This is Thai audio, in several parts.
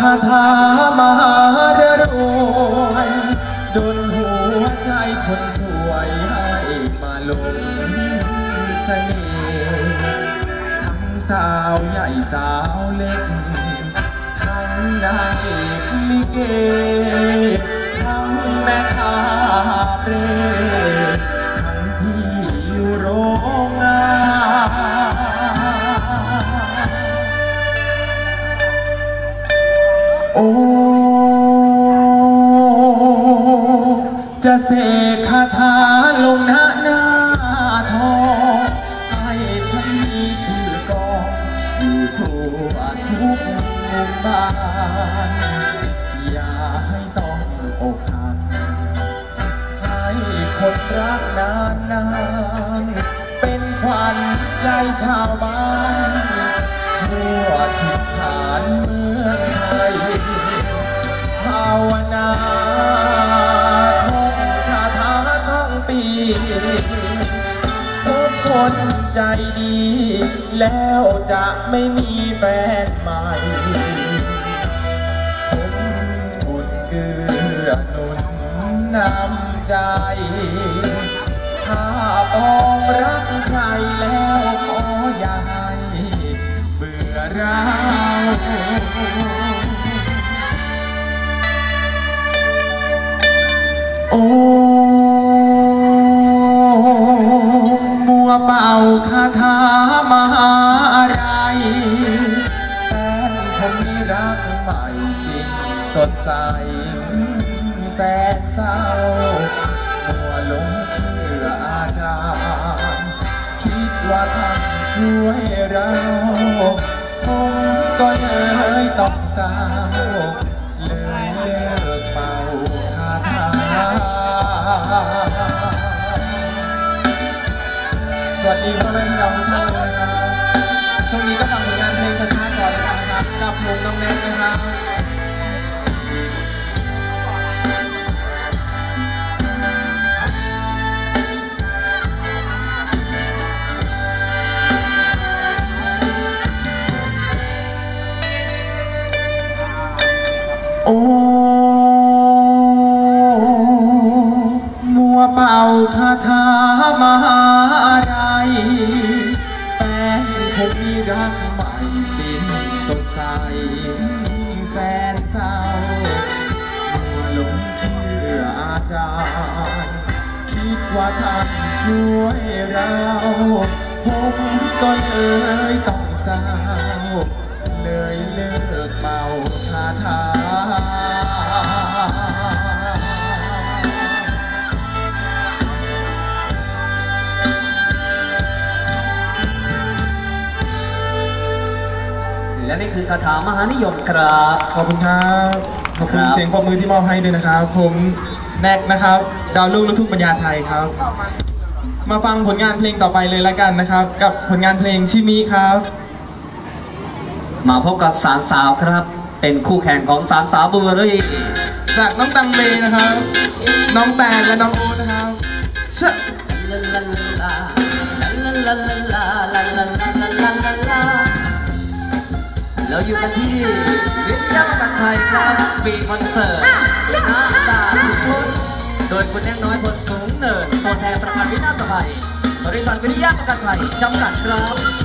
คาถามหา ปีทุกคนใจดี แล้วจะไม่มีแฟนใหม่ผมบุญเกือหนุนนำใจ ถ้าปองรักใครแล้วขออย่าให้เบื่อเราโอ้ คาถามหาอะไรแฟนผมมีรักใหม่สิ่งสดใสแสนเศร้ามัวหลงเชื่ออาจารย์ คิดว่าท่านช่วยเราผมก็เลยต้องเศร้าเลยเลิกเป่าคาถา วัสดีพ่อแม่พี่น้องทุกท่านนะครับช่วงนี้ก็ฟังผลงานเพลงช้าๆก่อนแล้วกันะครับกับวงน้องแน็กนะครับโอ้มัวเป่าคาถา ช่วยเราผมก็เลยต้องเศร้าเลยเลิกเมาคาถาและนี่คือคาถามหานิยมครับ ขอบคุณครับ ขอบคุณครับเสียงปรบมือที่มอบให้ด้วยนะครับ ผมแนกนะครับ ดาวลูกลูกทุ่งปัญญาไทยครับ มาฟังผลงานเพลงต่อไปเลยละกันนะครับ กับผลงานเพลงชิมิครับ มาพบกับสามสาวครับ เป็นคู่แข่งของสามสาวบุรีจากน้องตังเมนะครับ น้องแตนและน้องโอ๊ตนะครับชะเราอยู่กันที่วิทยาการไทยครับปีคอนเสิร์ตน้ำตาทุกคน โดยคุณแน่น้อยบนสูงเนินตัวแทนประกันวินาศภัยบริษัทวิทยาประกันภัยจำกัดครับ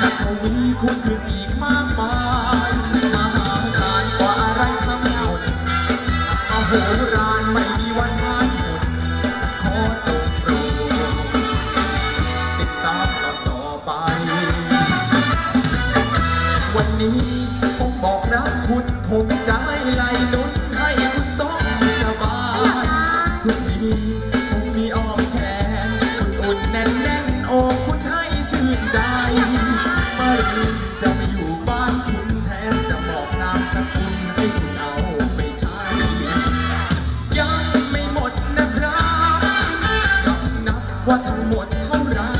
จากตรงนี้คงเป็นอีก 突然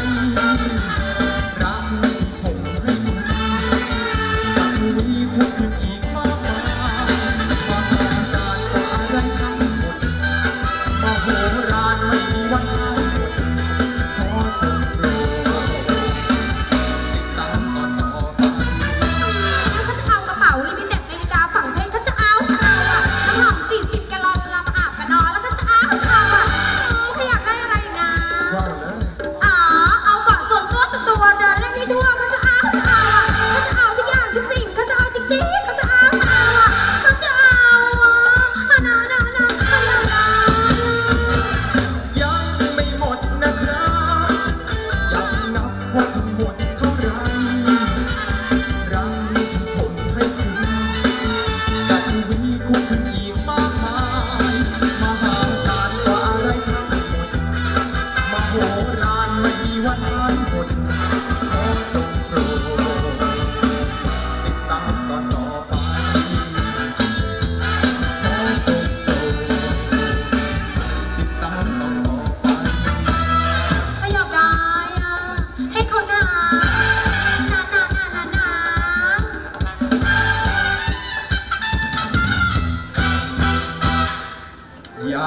ยา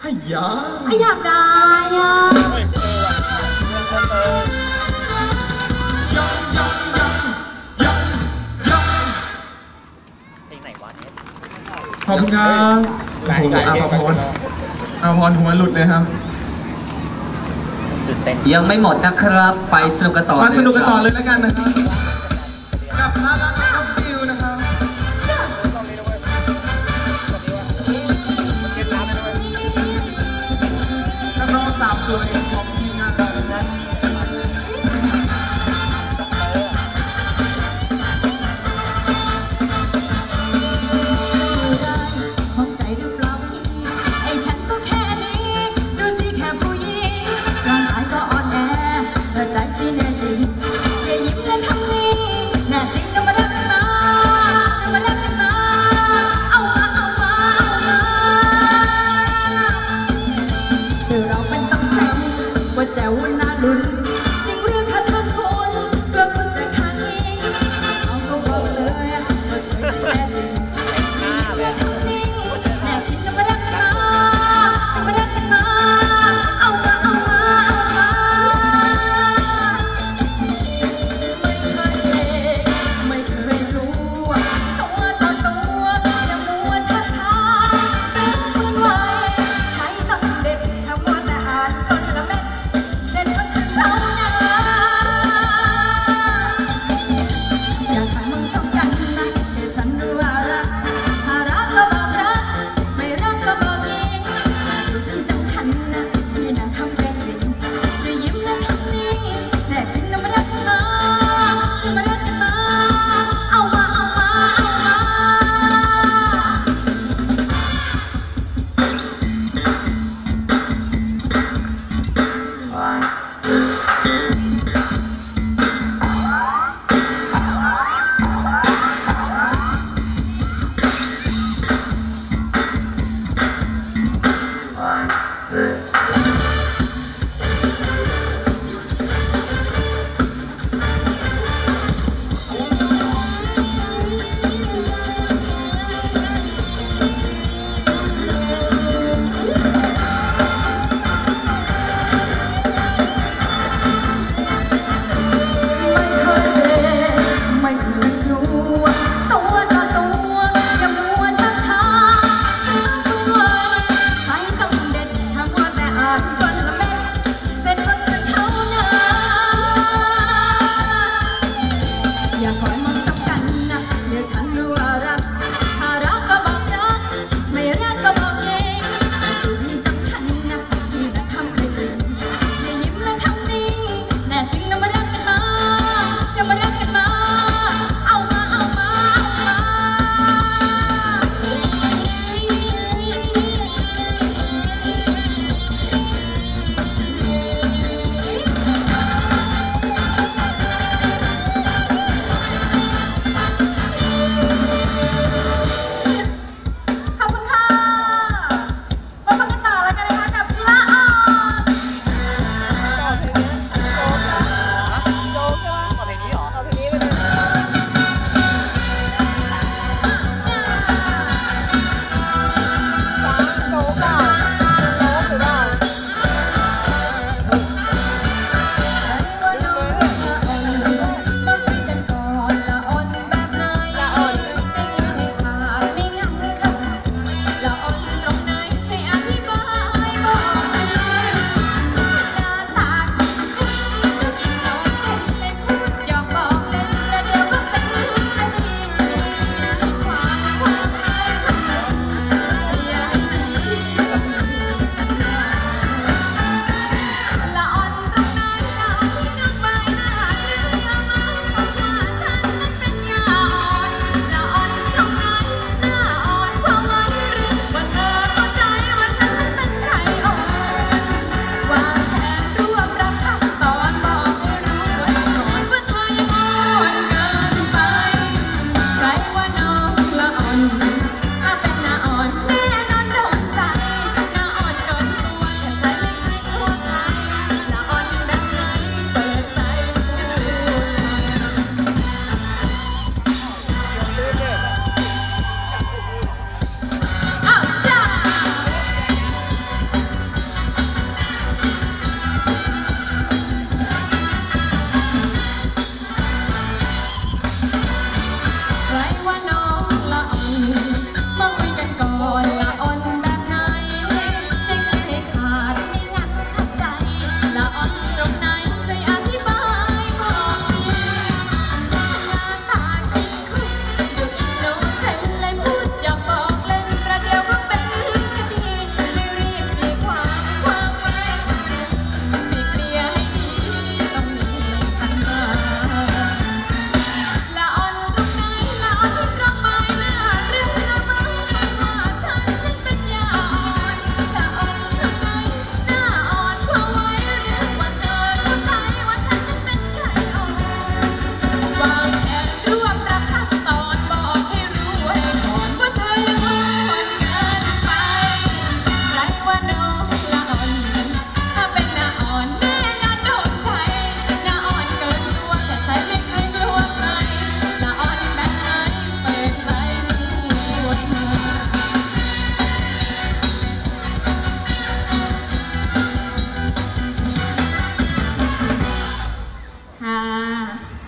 ให้ยาไม่อยากได้อะยังยังยังยังยังเพลงไหนวะเนี่ยขอบคุณครับผมอาภพรอาภพรหัวหลุดเลยครับยังไม่หมดนะครับ ไปสนุกกันต่อมาสนุกกันต่อเลยแล้วกันนะครับ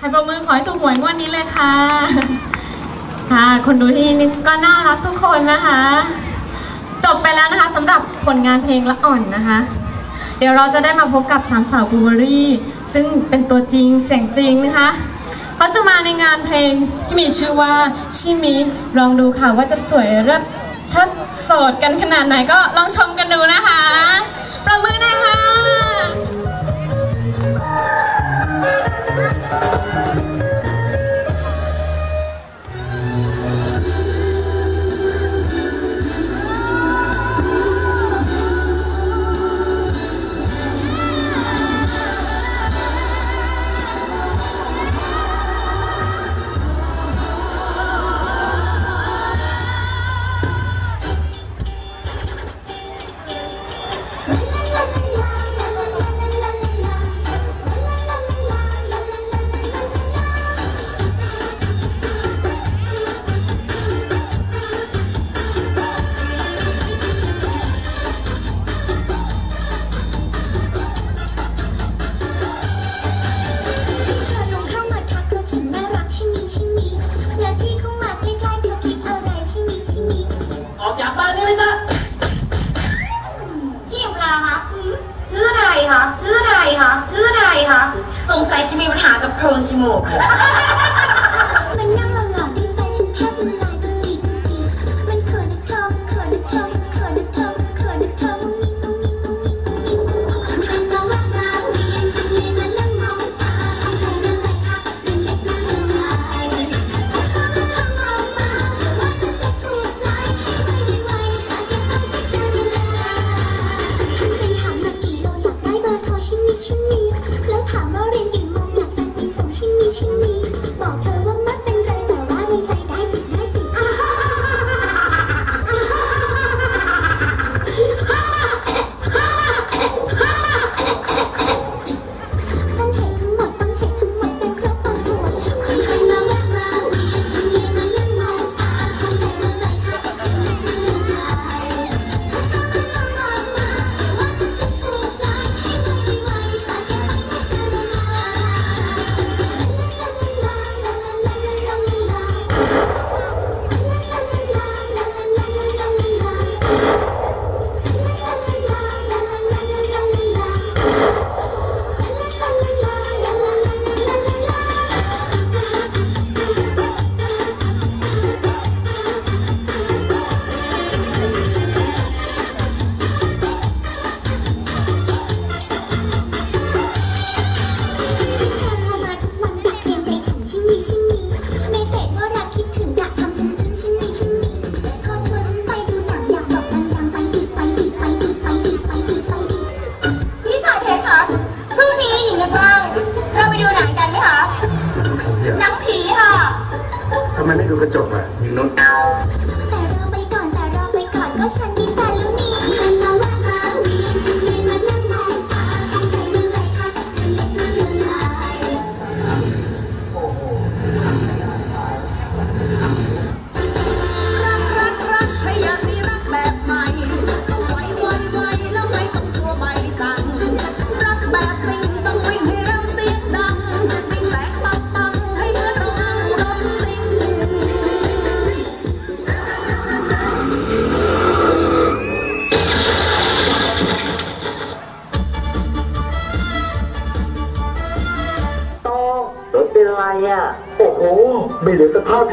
รประมือขอให้ถูกหวยงวดนี้เลยค่ะ ค่ะ คนดูที่นี่ก็น่ารักทุกคนนะคะ จบไปแล้วนะคะสำหรับผลงานเพลงละอ่อนนะคะ เดี๋ยวเราจะได้มาพบกับสามสาวบูเบอรี่ ซึ่งเป็นตัวจริงเสียงจริงนะคะเขาจะมาในงานเพลงที่มีชื่อว่าชิมิลองดูค่ะว่าจะสวยเลิศชัดสดกันขนาดไหนก็ลองชมกันดูนะคะ 私もう。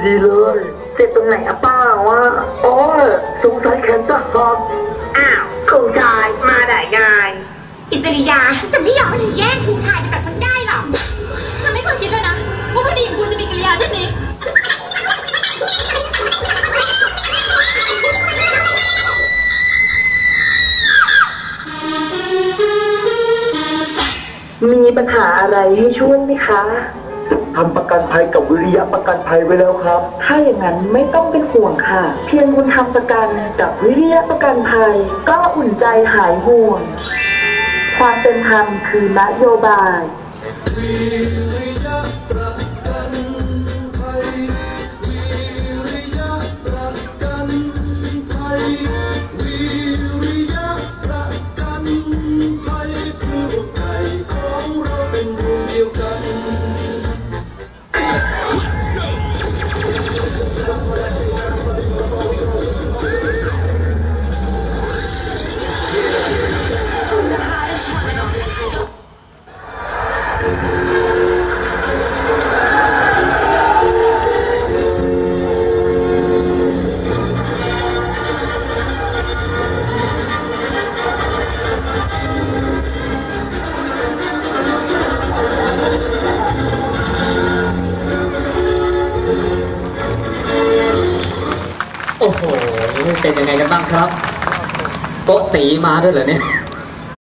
ดีเลย เจ็บตรงไหนอะป้าวะโอ้ยสงสัยแขนจะหักอ้าวคุณชายมาได้ไงอิสริยาจะไม่ยอมให้แย่งคุณชายจากฉันได้หรอกฉันไม่เคยคิดเลยนะว่าผู้ดีอย่างคุณจะมีกิริยาเช่นนี้มีปัญหาอะไรให้ช่วยไหมคะ ทำประกันภัยกับวิริยะประกันภัยไว้แล้วครับ ถ้าอย่างนั้นไม่ต้องเป็นห่วงค่ะ เพียงคุณทำประกันกับวิริยะประกันภัย ก็อุ่นใจหายห่วง ความเป็นธรรมคือนโยบาย มาด้วยเหรอเนี่ย